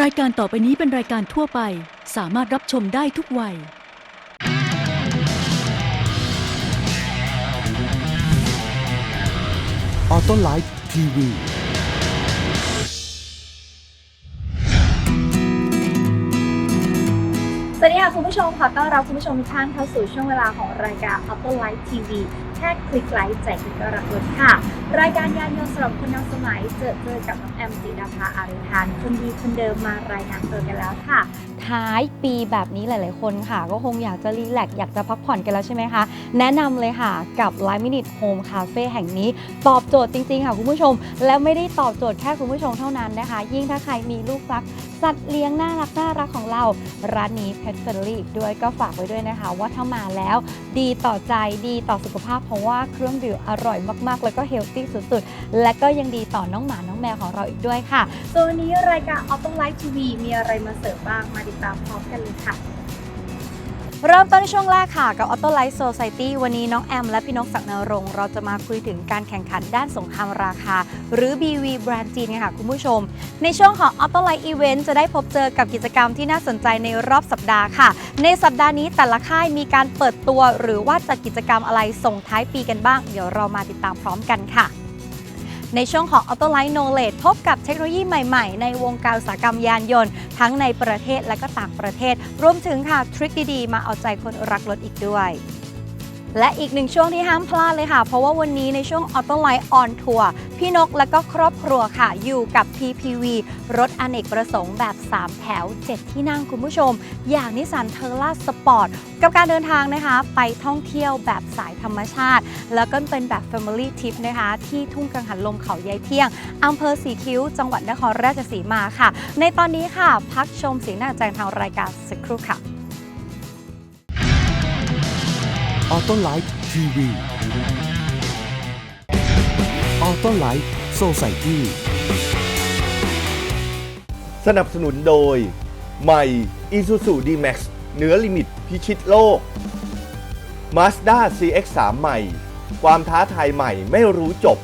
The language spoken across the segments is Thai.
รายการต่อไปนี้เป็นรายการทั่วไป สามารถรับชมได้ทุกวัย ออโต้ไลฟ์ทีวีสวัสดีค่ะคุณผู้ชมขอต้อนรับคุณผู้ชมทุกท่านเข้าสู่ช่วงเวลาของรายการ Auto Life TV แค่คลิกไลค์ใจกก็รับรถค่ะ รายการยานยนต์สำหรับคนนำสมัยเจอเจอกับน้องแอมจีดาภาอาริทันคนดีคนเดิมมารายงานตัวกันแล้วค่ะ ท้ายปีแบบนี้หลายๆ คนค่ะ ก็คงอยากจะรีแลกซ์อยากจะพักผ่อนกันแล้วใช่ไหมคะ แนะนำเลยค่ะกับ Live Minute Home Cafe แห่งนี้ ตอบโจทย์จริง ๆ ค่ะคุณผู้ชม แล้วไม่ได้ตอบโจทย์แค่คุณผู้ชมเท่านั้นนะคะ ยิ่งถ้าใครมีลูกรักสัตว์เลี้ยงน่ารักน่ารักของเรา ร้านนี้ Pet Friendly อีกด้วยก็ฝากไว้ด้วยนะคะ ว่าถ้ามาแล้ว ดีต่อใจดีต่อสุขภาพ เพราะว่าเครื่องดื่มอร่อยมากๆ แล้วก็เฮลตี้สุดๆ และก็ยังดีต่อน้องหมาน้องแมวของเราอีกด้วยค่ะ ส่วนวันนี้รายการ Auto Life TV มีอะไรมาเสริมบ้างมาติดตามพร้อมกันเลยค่ะ เริ่มต้นช่วงแรกค่ะ กับ Auto Life Society วันนี้น้องแอม และพี่นกศักดิ์นรงค์เราจะมาคุยถึงการแข่งขันด้านสงครามราคา หรือ BV แบรนด์จีนกันค่ะคุณผู้ชม ในช่วงของ Auto Life Event จะได้พบเจอกับกิจกรรมที่น่าสนใจในรอบสัปดาห์ค่ะ ในสัปดาห์นี้แต่ละค่ายมีการเปิดตัว หรือว่าจัดกิจกรรมอะไรส่งท้ายปีกันบ้าง เดี๋ยวเรามาติดตามพร้อมกันค่ะ ในช่วงของ Auto Line Knowledge พบกับเทคโนโลยีใหม่ๆ ในวงการอุตสาหกรรมยานยนต์ ทั้งในประเทศและก็ต่างประเทศ รวมถึงค่ะทริคดีๆ มาเอาใจคนรักรถอีกด้วย และอีกหนึ่งช่วงที่ห้ามพลาดเลยค่ะ เพราะว่าวันนี้ในช่วง Auto Life on Tour พี่นกและก็ครอบครัวค่ะ อยู่กับ PPV รถอเนกประสงค์แบบ 3 แถว 7 ที่นั่งคุณผู้ชม อย่างนิสสันเทอร่าสปอร์ตกับการเดินทางนะคะ ไปท่องเที่ยวแบบสายธรรมชาติ แล้วก็เป็นแบบ Family Trip นะคะ ที่ทุ่งกังหันลมเขายายเที่ยงอำเภอสีคิ้ว จังหวัดนครราชสีมาค่ะ ในตอนนี้ค่ะ พักชมสีหน้าแจงทางรายการสักครู่ค่ะ ออโต้ไลฟ์ทีวีออโต้ไลฟ์โซไซตี้สนับสนุนโดย ใหม่ Isuzu D-Max เหนือลิมิตพิชิตโลก Mazda CX-3 ใหม่ ความท้าทายใหม่ไม่รู้จบ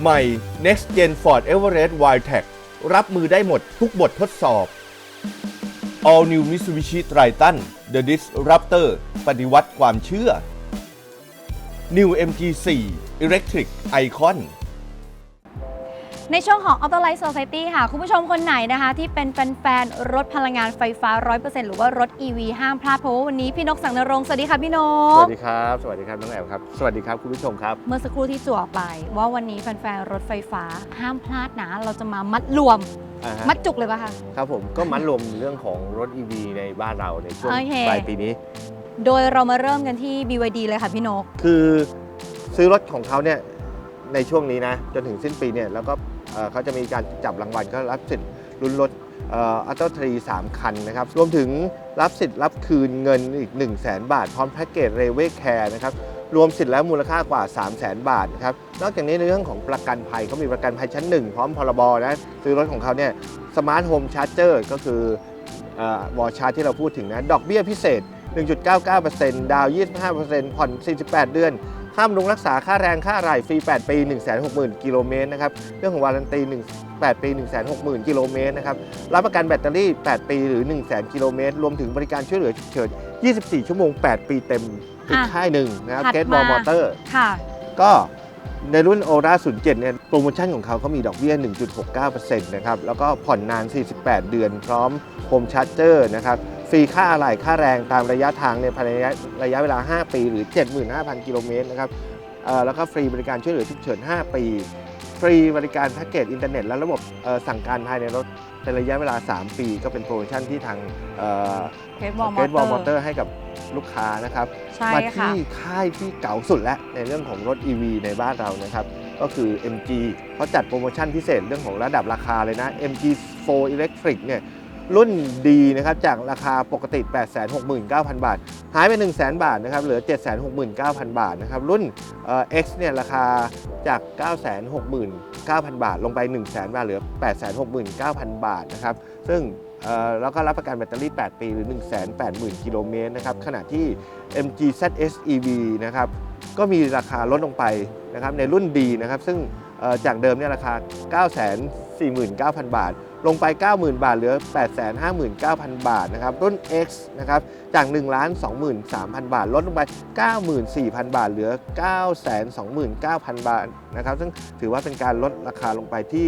ใหม่ Next Gen Ford Everest Wildtrak รับมือได้หมดทุกบททดสอบ All New Mitsubishi Triton The Disruptor ปฏิวัติความเชื่อ New MG4 Electric Icon ในช่วงของ Auto Life Society ค่ะ คุณผู้ชมคนไหนนะคะ ที่เป็นแฟนๆรถพลังงานไฟฟ้า 100%หรือว่ารถ EV ห้ามพลาดเพราะว่าวันนี้พี่นกสังนรงค์สวัสดีค่ะพี่นสก วัสดีครับ สวัสดีครับน้องแอมครับ สวัสดีครับคุณผู้ชมครับ เมื่อสักครู่ที่จั่วไป ว่าวันนี้แฟนๆรถไฟฟ้าห้ามพลาดนะ เราจะมามัดรวม อ่าฮะ มัดจุกเลยปะคะ ครับผมก็มัดรวมเรื่องของรถ EV ในบ้านเราในช่วงโอเค ปลายปีนี้ โดยเรามาเริ่มกันที่ BYD เลยค่ะพี่นก คือซื้อรถของเขาเนี่ยในช่วงนี้นะจนถึงสิ้นปีเนี่ยแล้วก็เอ่อเขาจะมีการจับรางวัลก็รับสิทธิ์ลุ้นรถอัลโตทรีสามคันนะครับรวมถึงรับสิทธิ์รับคืนเงินอีก 1 0 0 0 0แบาท พร้อมแพ็กเกจเรเวคแคร์นะครับรวมสิทธิ์แล้วมูลค่ากว่า 3 0 0 0 0 0บาทนะครับนอกจากนี้ในเรื่องของประกันภัยเขามีประกันภัยชั้น 1 พร้อมพรบนะซื้อรถของเขาเนี่ยสมาร์ทโฮมชาร์เจอร์ก็คือวอลชาร์จที่เราพูดถึงนะดอกเบี้ยพิเศษ 1.99%ดาวน์25%ผ่อน 48 เดือนห้ามลงรักษาค่าแรงค่าอะไรฟรี 8 ปี 160,000 กิโลเมตรนะครับ เรื่องของวารันตี 1 8 ปี 160,000 กิโลเมตรนะครับ รับประกันแบตเตอรี่ 8 ปีหรือ 100,000 กิโลเมตร รวมถึงบริการช่วยเหลือฉุกเฉิน 24 ชั่วโมง 8 ปีเต็มอีกอะค่ายหนึ่งนะครับถัดเกตบอลมามอเตอร์ค่ะก็ในรุ่น o r a 07เนี่ยโปรโมชั่นของเขาเขามีดอกเบี้ย 1.69%นะครับ แล้วก็ผ่อนนาน 48 เดือนพร้อมโฮมชาร์จเจอร์นะครับฟ รีค่าอะไหล่ค่าแรงตามระยะทางในภายในระยะระยะเวลา 5 ปี หรือ 75,000 กิโลเมตรนะครับเอ่อแล้วก็ฟรีบริการช่วยเหลือฉุกเฉิน 5 ปี ฟรีบริการแพ็กเกจอินเทอร์เน็ตและระบบเอ่อสั่งการภายในรถเป็นระยะเวลา 3 ปี ก็เป็นโปรโมชั่นที่ทางเเกรดบอลมเกอตบอลมอเตเตออร์ร์ให้กับลูกค้านะครับใช่มาค่ะที่ค่ายที่เก่าสุดแล้วในเรื่องของรถ EV ในบ้านเรานะครับก็คือ MG เขาจัดโปรโมชั่นพิเศษเรื่องของระดับราคาเลยนะ MG4 Electric เนี่ย รุ่นดีนะครับจากราคาปกติ 869,000 บาท หายไป 1 0 0 0 0 0 บาทนะครับเหลือ 769,000 บาทนะครับรุ่นเอ่อ X เนี่ยราคาจาก 969,000 บาท ลงไป 1 0 0 0 0 0 บาทเหลือ 869,000 บาทนะครับซึ่งเอ่อแล้วก็รับประกันแบตเตอรี่ 8 ปีหรือ 180,000 กิโลเมตรนะครับขณะที่ MG ZS EV นะครับก็มีราคาลดลงไปนะครับในรุ่นดีนะครับซึ่งจากเดิมเนี่ยราคา 949,000 บาท ลงไป 90,000 บาท เหลือ 859,000 บาทนะครับรุ่น X นะครับจาก1 23,000 บาท ลดลงไป 94,000 บาท เหลือ 929,000 บาทนะครับซึ่งถือว่าเป็นการลดราคาลงไปที่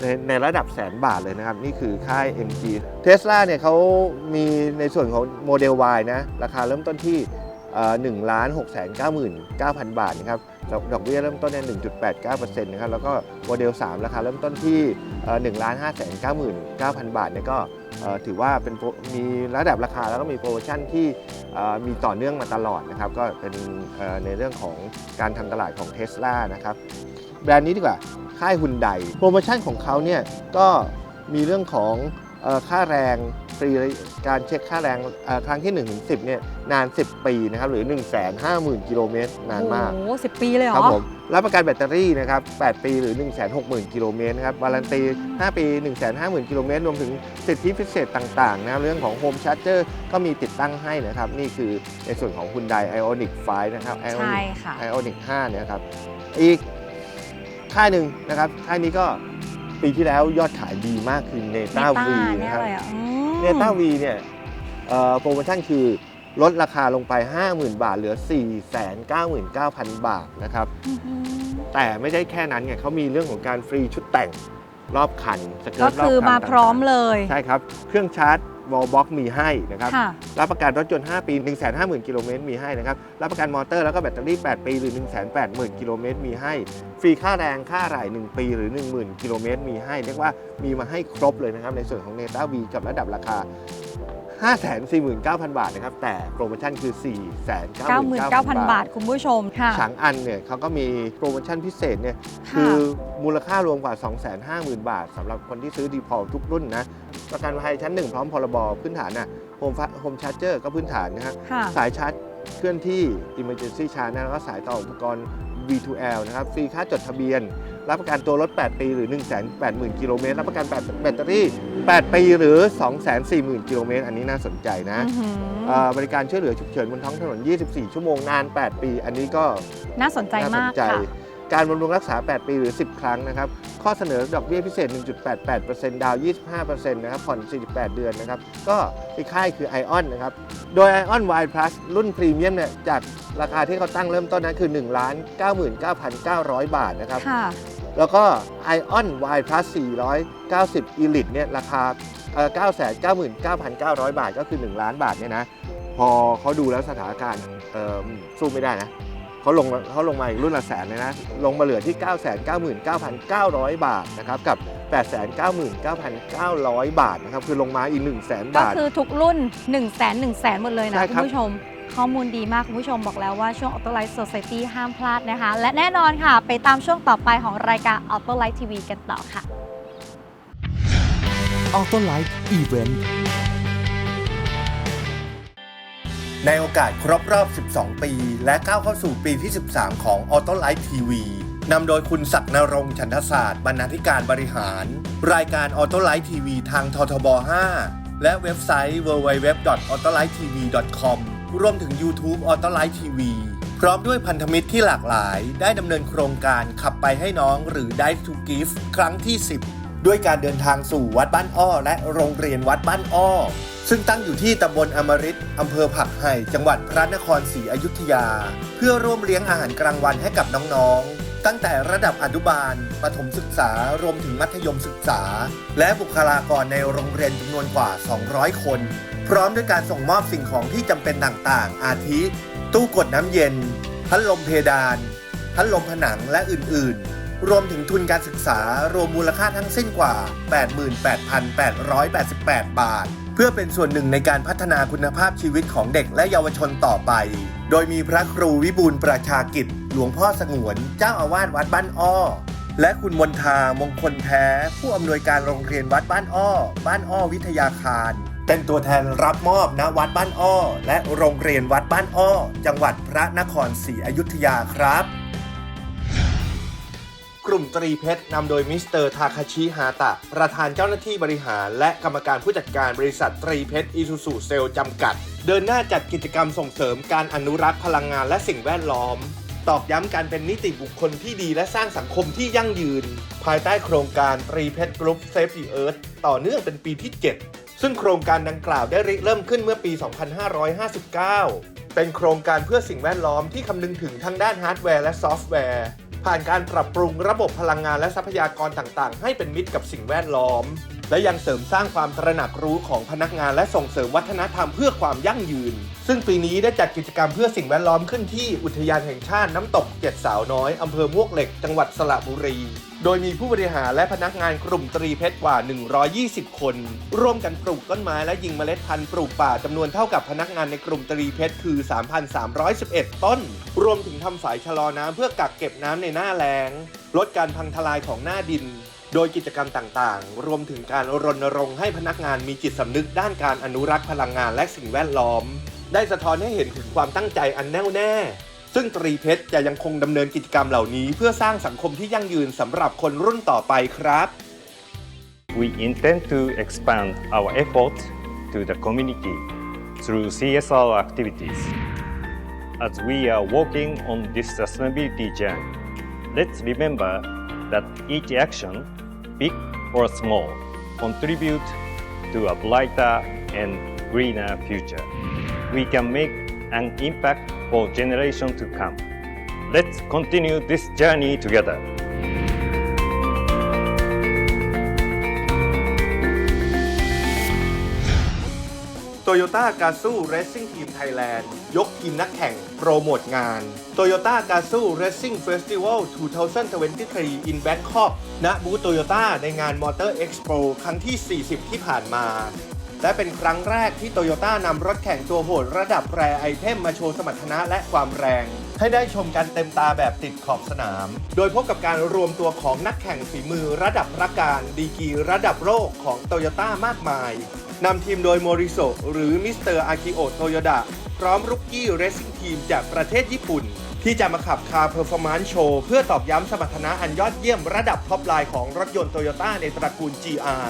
ในในระดับแสนบาทเลยนะครับ นี่คือค่าย MG Tesla เนี่ยเขามีในส่วนของโมเดล Y นะ ราคาเริ่มต้นที่หนึ่งล้านหกแสนเก้าหมื่นเก้าพันบาทนะครับ ดอกเบี้ยเริ่มต้นเนี่ยหนึ่งจุดแปดเปอร์เซ็นต์นะครับแล้วก็โมเดล 3 ราคาเริ่มต้นที่หนึ่งล้านห้าแสนเก้าหมื่นเก้าพันบาทเนี่ยก็ถือว่าเป็นมีระดับราคาแล้วก็มีโปรโมชั่นที่มีต่อเนื่องมาตลอดนะครับก็เป็นในเรื่องของการทำตลาดของ Tesla นะครับแบรนด์นี้ดีกว่าค่ายฮุนไดโปรโมชั่นของเขาเนี่ยก็มีเรื่องของ ค่าแรงฟรีการเช็คค่าแรงเอ่อครั้งที่1นถึงสิเนี่ยนาน 10 ปีนะครับหรือ 1 5 0 0 0 0 กิโลเมตรนานมากโอ้โหสิปีเลยเหรครับอผมรับประกันแบตเตอรี่นะครับ 8 ปีหรือ 1 6 0 0 0 0 กิโลเมตรนะครับวารันตี 5 ปี 1 5 0 0 0 0 กิโลเมตรรวมถึงสิทธิพิเศษต่างๆนะครับเรื่องของโฮมชาร์เจอร์ก็มีติดตั้งให้นะครับ นี่คือในส่วนของ Hyundai Ioniq 5 นะครับใช่ Ioniq ค่ะ Ioniq 5เนี่ยครับอีกค่ายหนึ่งนะครับค่ายนี้ก็ ปีที่แล้วยอดขายดีมากคือ Neta V แน่นะครับเลยอะอืมเนต้าวีเนี่ยเอ่อโปรโมชั่นคือลดราคาลงไป 50,000 บาท เหลือ 499,000 บาทนะครับอื้อหือแต่ไม่ได้แค่นั้นไงเขามีเรื่องของการฟรีชุดแต่งรอบคันสเกิก็ร์ตรอบคือคันมาพร้อมต่างเลยๆใช่ครับ เครื่องชาร์จ วอลบ็อกมีให้นะครับ ค่ะ รับประกันรถยนต์ 5 ปี 150,000 กิโลเมตรมีให้นะครับ รับประกันมอเตอร์แล้วก็แบตเตอรี่ 8 ปี หรือ 180,000 กิโลเมตรมีให้ ฟรีค่าแรงค่าอะไหร่1ปีหรือ 10,000 กิโลเมตรมีให้ เรียกว่ามีมาให้ครบเลยนะครับ ในส่วนของ n e t a V กับระดับราคา 549,000 บาทนะครับ แต่โปรโมชั่นคือ 499,000 99,000 บาทคุณผู้ชมค่ะ ฉางอันเนี่ยเขาก็มีโปรโมชั่นพิเศษเนี่ยค่ะคือมูลค่ารวมกว่า 250,000 บาทสำหรับคนที่ซื้อดีพอลทุกรุ่นนะ ประกันภัยชั้น 1 พร้อมพรบพื้นฐานนะโฮมโฮมชาร์เจอร์ก็พื้นฐานนะฮะค่ะ สายชาร์จเคลื่อนที่ Emergency Charge นะแล้วก็สายต่ออุปกรณ์ V2L นะครับฟรีค่าจดทะเบียน รับประกันตัวรถ 8 ปีหรือ 180,000 กิโลเมตรรับประกันแบตแบตเตอรี่ 8 ปีหรือ 240,000 กิโลเมตรอันนี้น่าสนใจนะอื้อหือเอ่อบริการช่วยเหลือฉุกเฉินบนท้องถนน 24 ชั่วโมงนาน 8 ปี อันนี้ก็น่าสนใจน่าสมานกใจ ค่ะ การบำรุงรักษา 8 ปีหรือ 10 ครั้งนะครับ ข้อเสนอดอกเบี้ยพิเศษ 1.88%ดาวน์25%นะครับ ผ่อน 48 เดือนนะครับ ก็อีกค่ายคือ ION นะครับ โดย ION Y Plus รุ่นพรีเมียมเนี่ย จากราคาที่เขาตั้งเริ่มต้นนั้นคือ 1 99,900 บาทนะครับค่ะแล้วก็ Ion Y Plus 490 Elite เนี่ย ราคาเอ่อ999,900 บาท ก็คือ 1 ล้านบาทเนี่ยนะ พอเขาดูแล้วสถานการณ์เอ่อสู้ไม่ได้นะ เขาลงเขาลงมาอีกรุ่นละแสนเลยนะ ลงมาเหลือที่ 999,900 บาทนะครับกับ899,900 บาทนะครับคือลงมาอีก 1 0 0 0 0แสนก็บาท คือทุกรุ่น 1 0 0 0 0 0 1 0 0 0 0หมดเลยนะใช่คุครัณบผู้ชม ข้อมูลดีมาก คุณผู้ชมบอกแล้วว่าช่วง Auto Life Society ห้ามพลาดนะคะ และแน่นอนค่ะ ไปตามช่วงต่อไปของรายการ Auto Life TV กันต่อค่ะ ออโต้ไลท์อีเวนต์ ในโอกาสครบรอบ 12 ปี และก้าวเข้าสู่ปีที่ 13 ของ Auto Life TV นำโดยคุณศักดิ์นรงค์ชันทศาสตร์ บรรณาธิการบริหาร รายการ Auto Life TV ทางททบ 5 และเว็บไซต์ www.autolifetv.com รวมถึง YouTube Auto Life TV พร้อมด้วยพันธมิตรที่หลากหลาย ได้ดำเนินโครงการขับไปให้น้องหรือ Dive to Give ครั้งที่ 10 ด้วยการเดินทางสู่วัดบ้านอ้อ และโรงเรียนวัดบ้านอ้อ ซึ่งตั้งอยู่ที่ตำบลอมฤตอำเภอผักไห่ จังหวัดพระนครศรีอยุธยา เพื่อร่วมเลี้ยงอาหารกลางวันให้กับน้องๆ ตั้งแต่ระดับอนุบาล ประถมศึกษารวมถึงมัธยมศึกษา และบุคลากรในโรงเรียนจำนวนกว่า 200 คน พร้อมด้วยการส่งมอบสิ่งของที่จำเป็นต่างๆ อาทิ ตู้กดน้ำเย็น พัดลมเพดาน พัดลมผนังและอื่นๆรวมถึงทุนการศึกษารวมมูลค่าทั้งสิ้นกว่า 88,888 บาท พื่อเป็นส่วนหนึ่งในการพัฒนาคุณภาพชีวิตของเด็กและเยาวชนต่อไป โดยมีพระครูวิบูลประชากิจ หลวงพ่อสงวน เจ้าอาวาสวัดบ้านอ้อ และคุณมนทามงคลแท้ ผู้อำนวยการโรงเรียนวัดบ้านอ้อ บ้านอ้อวิทยาคาร เป็นตัวแทนรับมอบณวัดบ้านอ้อ และโรงเรียนวัดบ้านอ้อ จังหวัดพระนครศรีอยุธยาครับ กลุ่มตรีเพชรนำโดยมิสเตอร์ทาคาชิฮาตะ ประธานเจ้าหน้าที่บริหาร และกรรมการผู้จัดการบริษัทตรีเพชรอิซูซูเซลจำกัด เดินหน้าจัดกิจกรรมส่งเสริมการอนุรักษ์พลังงานและสิ่งแวดล้อม ตอกย้ำการเป็นนิติบุคคลที่ดีและสร้างสังคมที่ยั่งยืน ภายใต้โครงการตรีเพชรกรุ๊ปเซฟ the Earth ต่อเนื่องเป็นปีที่ 7 ซึ่งโครงการดังกล่าวได้ริเริ่มขึ้นเมื่อปี 2559 เป็นโครงการเพื่อสิ่งแวดล้อมที่คำนึงถึงทั้งด้านฮาร์ดแวร์และซอฟต์แวร์ ผ่านการปรับปรุงระบบพลังงานและทรัพยากรต่างๆ ให้เป็นมิตรกับสิ่งแวดล้อม และยังเสริมสร้างความตระหนักรู้ของพนักงานและส่งเสริมวัฒนธรรมเพื่อความยั่งยืน ซึ่งปีนี้ได้จัดกิจกรรมเพื่อสิ่งแวดล้อมขึ้นที่อุทยานแห่งชาติน้ำตกเจ็ดสาวน้อยอำเภอมวกเหล็ก จังหวัดสระบุรี โดยมีผู้บริหารและพนักงานกลุ่มตรีเพชรกว่า 120 คน ร่วมกันปลูกต้นไม้และยิงเมล็ดพันธุ์ปลูกป่าจำนวนเท่ากับพนักงานในกลุ่มตรีเพชรคือ 3,311 ต้น รวมถึงทำฝายชะลอน้ำเพื่อกักเก็บน้ำในหน้าแล้ง ลดการพังทลายของหน้าดิน โดยกิจกรรมต่างๆ รวมถึงการรณรงค์ให้พนักงานมีจิตสำนึกด้านการอนุรักษ์พลังงานและสิ่งแวดล้อม ได้สะท้อนให้เห็นถึงความตั้งใจอันแน่วแน่ ซึ่งตรีเพชรจะยังคงดำเนินกิจกรรมเหล่านี้ เพื่อสร้างสังคมที่ยั่งยืนสำหรับคนรุ่นต่อไปครับ We intend to expand our efforts to the community through CSR activities. As we are working on this sustainability journey, let's remember that each action, big or small, contribute to a brighter and greener future. We can make an impact for generations to come. Let's continue this journey together. โตโยต้ากาซูเรซซิ่งทีมไทยแลนด์ยกทีมนักแข่ง โปรโมทงาน Toyota g a z o o Racing Festival 2023 in Bangkok ณบูธโตโยต้าในงาน Motor Expo ครั้งที่ 40 ที่ผ่านมา และเป็นครั้งแรกที่โตโยต้านำรถแข่งตัวโหดระดับแรไอเทมมาโชว์สมรรถนะและความแรง ให้ได้ชมกันเต็มตาแบบติดขอบสนาม โดยพบกับการรวมตัวของนักแข่งฝีมือระดับรักการดีกีระดับโลกของโตโยต้ามากมายนำทีมโดยโมริโซหรือมิสเตอร์อากิโอโตโยดะพร้อมรุกกี้เรซซิ่งทีมจากประเทศญี่ปุ่น ที่จะมาขับคาร์เพอร์ฟอร์มานซ์โชว์เพื่อตอบย้ำสมรรถนะอันยอดเยี่ยมระดับท็อปไลน์ของรถยนต์โตโยต้าในตระกูล GR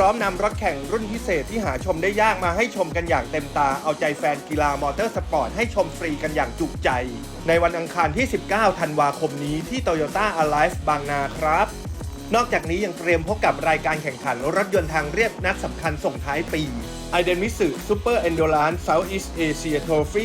พร้อมนำรถแข่งรุ่นพิเศษที่หาชมได้ยากมาให้ชมกันอย่างเต็มตา เอาใจแฟนกีฬามอเตอร์สปอร์ตให้ชมฟรีกันอย่างจุใจ ในวันอังคารที่ 19 ธันวาคมนี้ที่ Toyota Alive บางนาครับ นอกจากนี้ยังเตรียมพบกับรายการแข่งขันรถยนต์ทางเรียบนัดสำคัญส่งท้ายปี i d e n m i t s u Super Endurance Southeast Asia Trophy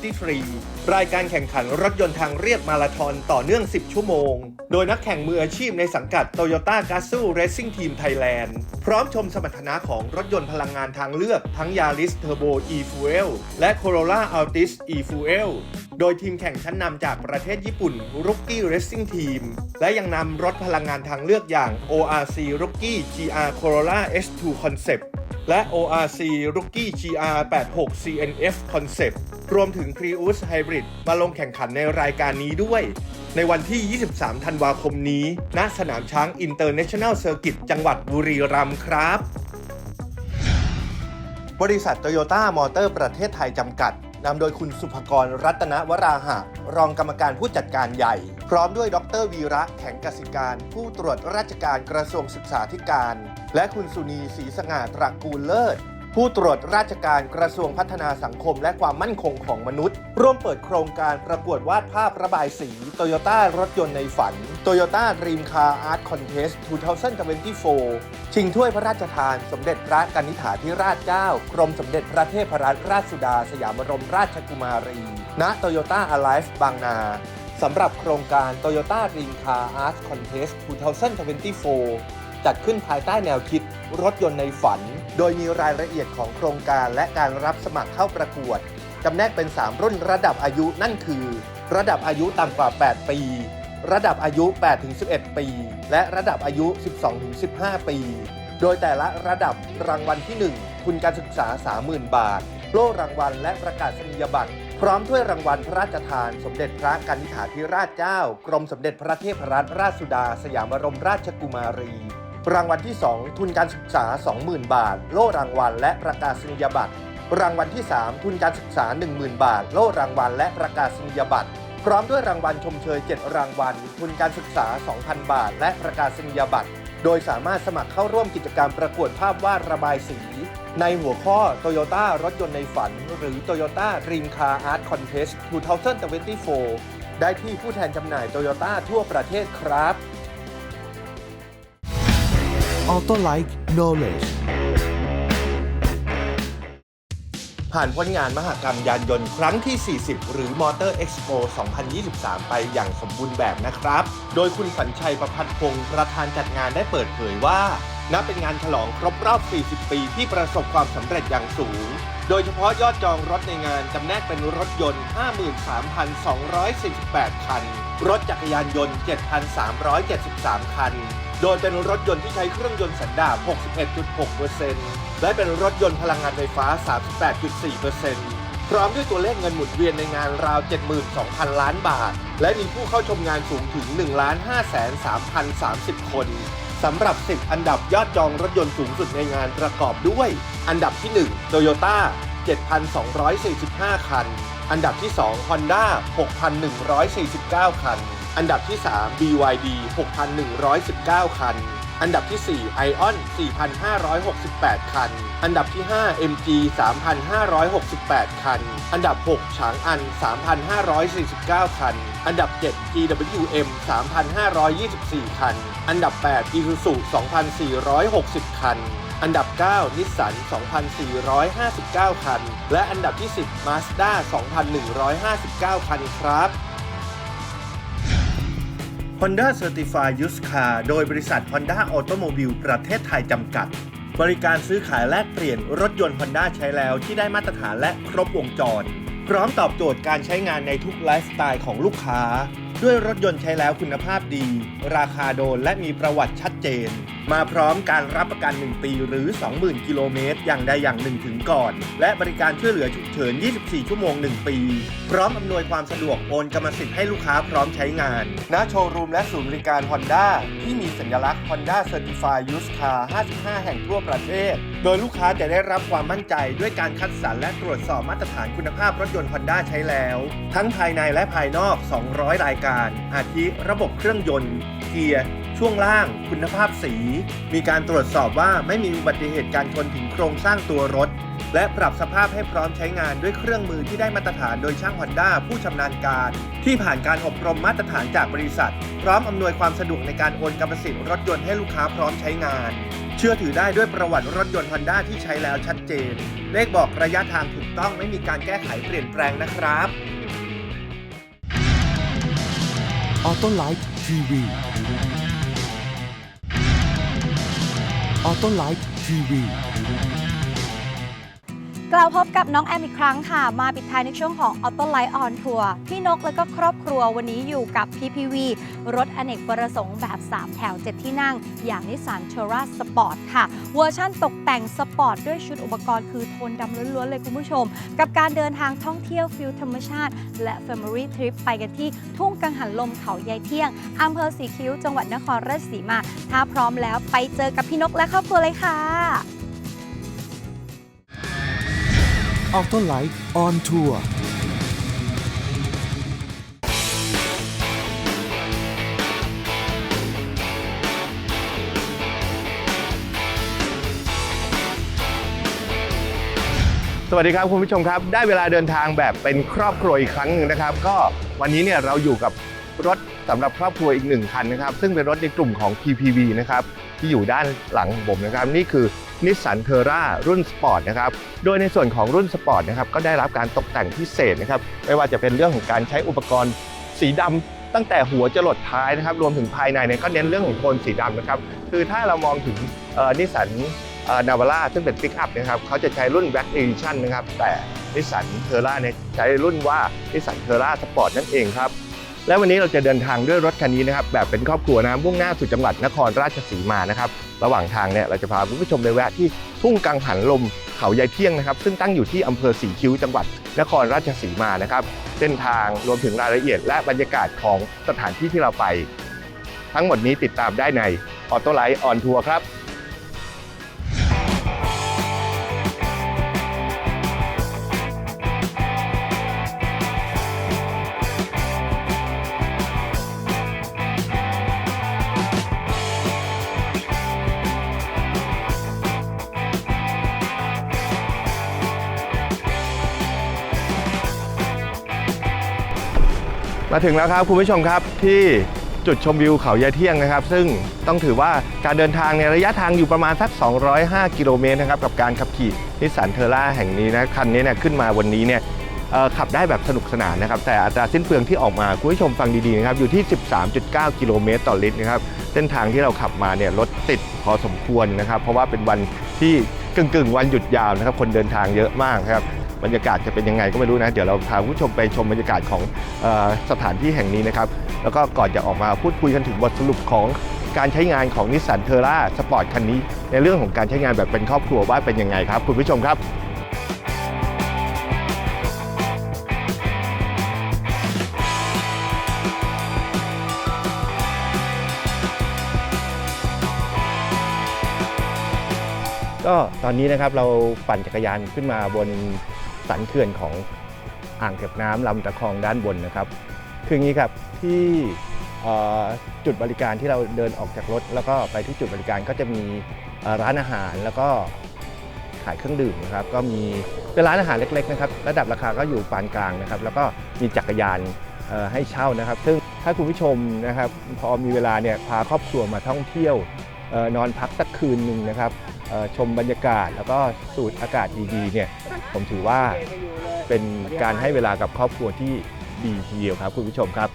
2023 รายการแข่งขันรถยนต์ทางเรียบมาราธอนต่อเนื่อง 10 ชั่วโมง โดยนักแข่งมืออาชีพในสังกัด Toyota g a z o o Racing Team Thailand พร้อมชมสมรรถนะของรถยนต์พลังงานทางเลือกทั้ง Yaris Turbo E-Fuel และ Corolla Altis E-Fuel โดยทีมแข่งชั้นนำจากประเทศญี่ปุ่น Rookie Racing Team และยังนำรถพลังงานทางเลือกอย่าง ORC Rookie GR Corolla S2 Concept และ ORC Rookie GR86 CNF Concept รวมถึง Prius Hybrid มาลงแข่งขันในรายการนี้ด้วย ในวันที่ 23 ธันวาคมนี้ ณ สนามช้าง International Circuit จังหวัดบุรีรัมย์ครับ บริษัทโตโยต้ามอเตอร์ประเทศไทยจำกัด นำโดยคุณสุภกรรัตนวราหะ รองกรรมการผู้จัดการใหญ่ พร้อมด้วยดรวีระแข็งกสิการ ผู้ตรวจราชการกระทรวงศึกษาธิการ และคุณสุนีศรีสง่าตระกูลเลิศ ผู้ตรวจราชการกระทรวงพัฒนาสังคมและความมั่นคงของมนุษย์ ร่วมเปิดโครงการประกวดวาดภาพระบายสีโตโยต้ารถยนต์ในฝัน Toyota Dream Car Art Contest 2024 ชิงถ้วยพระราชทาน สมเด็จพระกนิษฐาธิราชเจ้ากรมสมเด็จพระเทพรัตนราชสุดา สยามบรมราชกุมารี ณ Toyota Alive บางนาสำหรับโครงการ Toyota Dream Car Art Contest 2024 จัดขึ้นภายใต้แนวคิดรถยนต์ในฝัน โดยมีรายละเอียดของโครงการและการรับสมัครเข้าประกวดจำแนกเป็น 3 รุ่นระดับอายุนั่นคือ ระดับอายุต่ำกว่า 8 ปี ระดับอายุ 8-11 ปี และระดับอายุ 12-15 ปี โดยแต่ละระดับรางวัลที่ 1 ทุนการศึกษา 30,000 บาท โล่รางวัลและประกาศนียบัตร พร้อมถ้วยรางวัลพระราชทาน สมเด็จพระกนิษฐาธิราชเจ้า กรมสมเด็จพระเทพรัตนราชสุดา สยามบรมราชกุมารี รางวัลที่ 2 ทุนการศึกษา 20,000 บาท โล่รางวัลและประกาศนียบัตร รางวัลที่ 3 ทุนการศึกษา 10,000 บาท โล่รางวัลและประกาศนียบัตร พร้อมด้วยรางวัลชมเชย 7 รางวัล ทุนการศึกษา 2,000 บาท และประกาศนียบัตร โดยสามารถสมัครเข้าร่วมกิจกรรมประกวดภาพวาดระบายสี ในหัวข้อ Toyota รถยนต์ในฝัน หรือ Toyota Dream Car Art Contest 2024 ได้ที่ผู้แทนจำหน่ายโตโยต้าทั่วประเทศครับ Auto Like Knowledge ผ่านพ้นงานมหกรรมยานยนต์ครั้งที่ 40 หรือ Motor Expo 2023 ไปอย่างสมบูรณ์แบบนะครับ โดยคุณสัญชัยประพัฒพงศ์ประธานจัดงานได้เปิดเผยว่านับเป็นงานฉลองครบรอบ 40 ปีที่ประสบความสำเร็จอย่างสูง โดยเฉพาะยอดจองรถในงานจำแนกเป็นรถยนต์ 53,248 คัน รถจักรยานยนต์ 7,373 คัน โดยเป็นรถยนต์ที่ใช้เครื่องยนต์สันดาป 61.6%และเป็นรถยนต์พลังงานไฟฟ้า 38.4%พร้อมด้วยตัวเลขเงินหมุนเวียนในงานราว 72,000 ล้านบาท และมีผู้เข้าชมงานสูงถึง 1 5 3 030 คนสำหรับ 10 อันดับยอดจองรถยนต์สูงสุดในงานประกอบด้วย อันดับที่1 Toyota 7,245 คัน อันดับที่ 2 Honda 6,149 คัน อันดับที่ 3 BYD 6,119 คัน อันดับที่ 4 Ion 4,568 คัน อันดับที่ 5 MG 3,568 คัน อันดับ 6 ฉางอัน 3,549 คัน อันดับ 7 GWM 3,524 คัน อันดับ 8 Isuzu 2,460 คันอันดับ 9 นิสสัน 2,459 คัน และอันดับที่ 10 Mazda 2,159 คันครับ Honda Certified Used Car โดยบริษัท Honda Automobile ประเทศไทยจำกัด บริการซื้อขายแลกเปลี่ยนรถยนต์ Honda ใช้แล้วที่ได้มาตรฐานและครบวงจร พร้อมตอบโจทย์การใช้งานในทุกไลฟ์สไตล์ของลูกค้า ด้วยรถยนต์ใช้แล้วคุณภาพดี ราคาโดนและมีประวัติชัดเจนมาพร้อมการรับประกัน 1 ปีหรือ 20,000 กิโลเมตร อย่างใดอย่างหนึ่งถึงก่อน และบริการช่วยเหลือฉุกเฉิน 24 ชั่วโมง 1 ปี พร้อมอำนวยความสะดวกโอนกรรมสิทธิ์ให้ลูกค้าพร้อมใช้งาน ณ โชว์รูมและศูนย์บริการ Honda ที่มีสัญลักษณ์ Honda Certified Used Car 55 แห่งทั่วประเทศ โดยลูกค้าจะได้รับความมั่นใจด้วยการคัดสรรและตรวจสอบมาตรฐานคุณภาพรถยนต์ Honda ใช้แล้ว ทั้งภายในและภายนอก 200 รายการ อาทิระบบเครื่องยนต์เกียร์ ช่วงล่าง คุณภาพสี มีการตรวจสอบว่าไม่มีอุบัติเหตุการชนถึงโครงสร้างตัวรถ และปรับสภาพให้พร้อมใช้งานด้วยเครื่องมือที่ได้มาตรฐานโดยช่างฮอนด้าผู้ชำนาญการ ที่ผ่านการอบรมมาตรฐานจากบริษัท พร้อมอำนวยความสะดวกในการโอนกรรมสิทธิ์รถยนต์ให้ลูกค้าพร้อมใช้งาน เชื่อถือได้ด้วยประวัติรถยนต์ฮอนด้าที่ใช้แล้วชัดเจน เลขบอกระยะทางถูกต้องไม่มีการแก้ไขเปลี่ยนแปลงนะครับ Auto Like ออโต้ไลฟ์ทีวี พบกับน้องแอมอีกครั้งค่ะ มาปิดท้ายในช่วงของ Auto Light on Tour พี่นกและก็ครอบครัววันนี้อยู่กับ PPV รถอเนกประสงค์แบบ 3 แถว 7 ที่นั่ง อย่างนิสสันเทราสปอร์ตค่ะ เวอร์ชั่นตกแต่งสปอร์ตด้วยชุดอุปกรณ์คือโทนดำล้วนๆเลยคุณผู้ชม กับการเดินทางท่องเที่ยวฟิลธรรมชาติ และ Family Trip ไปกันที่ทุ่งกังหันลมเขายายเที่ยงอำเภอสีคิ้วจังหวัดนครราชสีมา ถ้าพร้อมแล้วไปเจอกับพี่นกและครอบครัวเลยค่ะ Auto Like on Tour สวัสดีครับคุณผู้ชมครับ ได้เวลาเดินทางแบบเป็นครอบครัวอีกครั้งหนึ่งนะครับ ก็วันนี้เนี่ยเราอยู่กับรถสำหรับครอบครัวอีกหนึ่งคันนะครับ ซึ่งเป็นรถในกลุ่มของ PPV นะครับ ที่อยู่ด้านหลังของผมนะครับ นี่คือนิสสันเทอร่ารุ่นสปอร์ตนะครับ โดยในส่วนของรุ่นสปอร์ตนะครับก็ได้รับการตกแต่งพิเศษนะครับ ไม่ว่าจะเป็นเรื่องของการใช้อุปกรณ์สีดำตั้งแต่หัวจรดท้ายนะครับ รวมถึงภายในเนี่ยก็เน้นเรื่องของโทนสีดำนะครับ คือถ้าเรามองถึงนิสสันนาวาร่าซึ่งเป็นปิกอัพนะครับเขาจะใช้รุ่น Black Edition นะครับ แต่นิสสันเทอร่าเนี่ยใช้รุ่นว่านิสสันเทอร่าสปอร์ตนั่นเองครับ และวันนี้เราจะเดินทางด้วยรถคันนี้นะครับแบบเป็นครอบครัวนะมุ่งหน้าสู่จังหวัดนครราชสีมานะครับระหว่างทางเนี่ยเราจะพาคุณผู้ชมไปแวะที่ทุ่งกังหันลมเขายายเที่ยงนะครับซึ่งตั้งอยู่ที่อำเภอสีคิ้วจังหวัดนครราชสีมานะครับเส้นทางรวมถึงรายละเอียด และบรรยากาศของสถานที่ที่เราไป ทั้งหมดนี้ติดตามได้ในออโต้ไลท์ออนทัวร์ครับ มาถึงแล้วครับคุณผู้ชมครับที่จุดชมวิวเขายาเที่ยงนะครับ ซึ่งต้องถือว่าการเดินทางในระยะทางอยู่ประมาณสัก 205 กิโลเมตรนะครับ กับการขับขี่นิสสันเทอร่าแห่งนี้นะคันนี้เนี่ยขึ้นมาวันนี้เนี่ยขับได้แบบสนุกสนานนะครับ แต่อัตราสิ้นเปลืองที่ออกมาคุณผู้ชมฟังดีๆนะครับอยู่ที่ 13.9 กิโลเมตรต่อลิตรนะครับเส้นทางที่เราขับมาเนี่ยรถติดพอสมควรนะครับ เพราะว่าเป็นวันที่กึ่งๆ วันหยุดยาวนะครับ คนเดินทางเยอะมากครับ บรรยากาศจะเป็นยังไงก็ไม่รู้นะ เดี๋ยวเราพาผู้ชมไปชมบรรยากาศของออสถานที่แห่งนี้นะครับ แล้วก็ก่อนจะออกมาพูดคุยกันถึงบทสรุปของการใช้งานของนิสสันเทอร่าสปอร์ตคันนี้ ในเรื่องของการใช้งานแบบเป็นครอบครัวว่าเป็นยังไงครับ คุณผู้ชมครับก็ตอนนี้นะครับเราปั่นจักรยานขึ้นมาบน สันเขื่อนของอ่างเก็บน้ำลำตะคองด้านบนนะครับ คืออย่างนี้ครับที่จุดบริการที่เราเดินออกจากรถ แล้วก็ไปที่จุดบริการก็จะมีร้านอาหารแล้วก็ขายเครื่องดื่มนะครับ ก็มีเป็นร้านอาหารเล็กๆนะครับระดับราคาก็อยู่ปานกลางนะครับ แล้วก็มีจักรยานให้เช่านะครับ ซึ่งถ้าคุณผู้ชมนะครับ พอมีเวลาเนี่ยพาครอบครัวมาท่องเที่ยว นอนพักสักคืนหนึ่งนะครับชมบรรยากาศแล้วก็สูดอากาศดีๆเนี่ยผมถือว่าเป็นการให้เวลากับครอบครัวที่ดีทีเดียวครับคุณผู้ชมครับ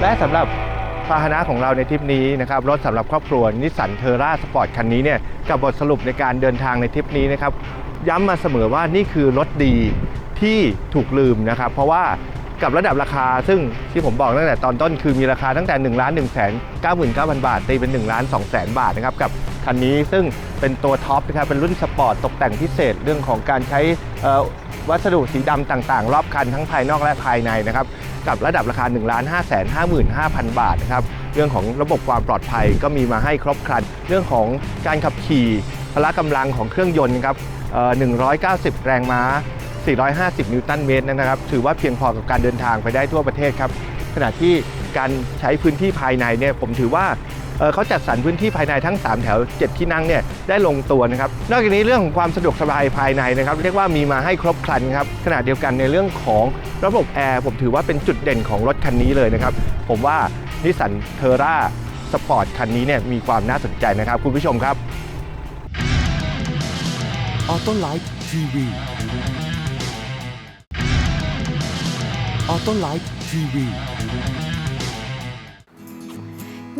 และสำหรับ พาหนะของเราในทริปนี้นะครับรถสำหรับครอบครัวนิสสันเทอร่าสปอร์ตคันนี้เนี่ยกับบทสรุปในการเดินทางในทริปนี้นะครับย้ำมาเสมอว่านี่คือรถดีที่ถูกลืมนะครับ เพราะว่า กับระดับราคา ซึ่งที่ผมบอกตั้งแต่ตอนต้นคือมีราคาตั้งแต่1นึ่งล้านหนึ่งแสนเก้าหมื่นเก้าพันบาท ตีเป็น1นึ่งล้านสองแสนบาทนะครับกับคันนี้ซึ่งเป็นตัวท็อปนะครับเป็นรุ่นสปอร์ตตกแต่งพิเศษเรื่องของการใช้วัสดุสีดำต่างๆ รอบคันทั้งภายนอกและภายในนะครับกับระดับราคา 1 5 5 5 5 0 0 0บาทนะครับเรื่องของระบบความปลอดภัยก็มีมาให้ครบครัน เรื่องของการขับขี่พละกำลังของเครื่องยนต์นะครับเอ่อ190 แรงม้า 450 นิวตันเมตรนะครับ ถือว่าเพียงพอกับการเดินทางไปได้ทั่วประเทศครับ ขณะที่การใช้พื้นที่ภายในเนี่ยผมถือว่าเขาจัดสรรพื้นที่ภายในทั้ง 3 แถว 7 ที่นั่งเนี่ยได้ลงตัวนะครับ นอกจากนี้เรื่องของความสะดวกสบายภายในนะครับ เรียกว่ามีมาให้ครบครันครับขณะเดียวกันในเรื่องของระบบแอร์ผมถือว่าเป็นจุดเด่นของรถคันนี้เลยนะครับ ผมว่านิสสันเทอร่าสปอร์ตคันนี้เนี่ยมีความน่าสนใจนะครับ คุณผู้ชมครับออโต้ไลท์ทีวี ออโต้ไลท์ทีวี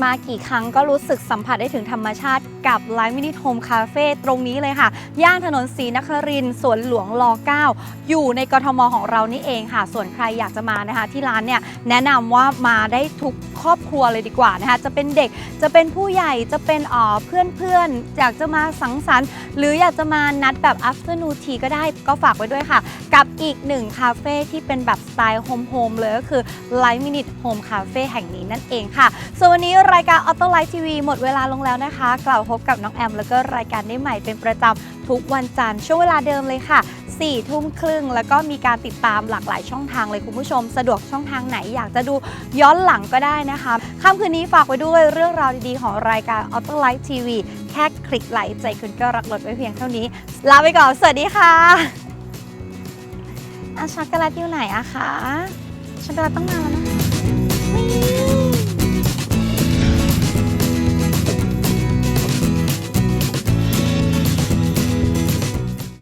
มากี่ครั้งก็รู้สึกสัมผัสได้ถึงธรรมชาติกับไลฟ์มินิโฮมคาเฟ่ตรงนี้เลยค่ะ ย่านถนนศรีนครินสวนหลวงร9อยู่ในกทมของเรานี่เองค่ะ ส่วนใครอยากจะมานะคะ ที่ร้านเนี่ยแนะนำว่ามาได้ทุกครอบครัวเลยดีกว่านะคะ จะเป็นเด็กจะเป็นผู้ใหญ่จะเป็นเอ่อเพื่อนๆอยากจะมาสังสรรค์ หรืออยากจะมานัดแบบ afternoon tea ก็ได้ก็ฝากไว้ด้วยค่ะ กับอีกหนึ่งคาเฟ่ที่เป็นแบบสไตล์โฮมโฮมเลยก็คือ Life Minute Home Cafe แห่งนี้นั่นเองค่ะส่วนวันนี้รายการ Auto Life TV หมดเวลาลงแล้วนะคะ กล่าวพบกับน้องแอม แล้วก็รายการได้ใหม่เป็นประจำทุกวันจันทร์ช่วงเวลาเดิมเลยค่ะ4ทุ่มครึ่ง แล้วก็มีการติดตามหลากหลายช่องทางเลยคุณผู้ชม สะดวกช่องทางไหนอยากจะดูย้อนหลังก็ได้นะคะค่ำคืนนี้ฝากไว้ด้วยเรื่องราวดีๆ ของรายการ Auto Life TV แค่คลิกไลค์ใจคุณก็รักรถไว้เพียงเท่านี้ลาไปก่อนสวัสดีค่ะอะช็อกโกแลตอยู่ไหนอะคะช็อกโกแลตต้องมาแล้วนะ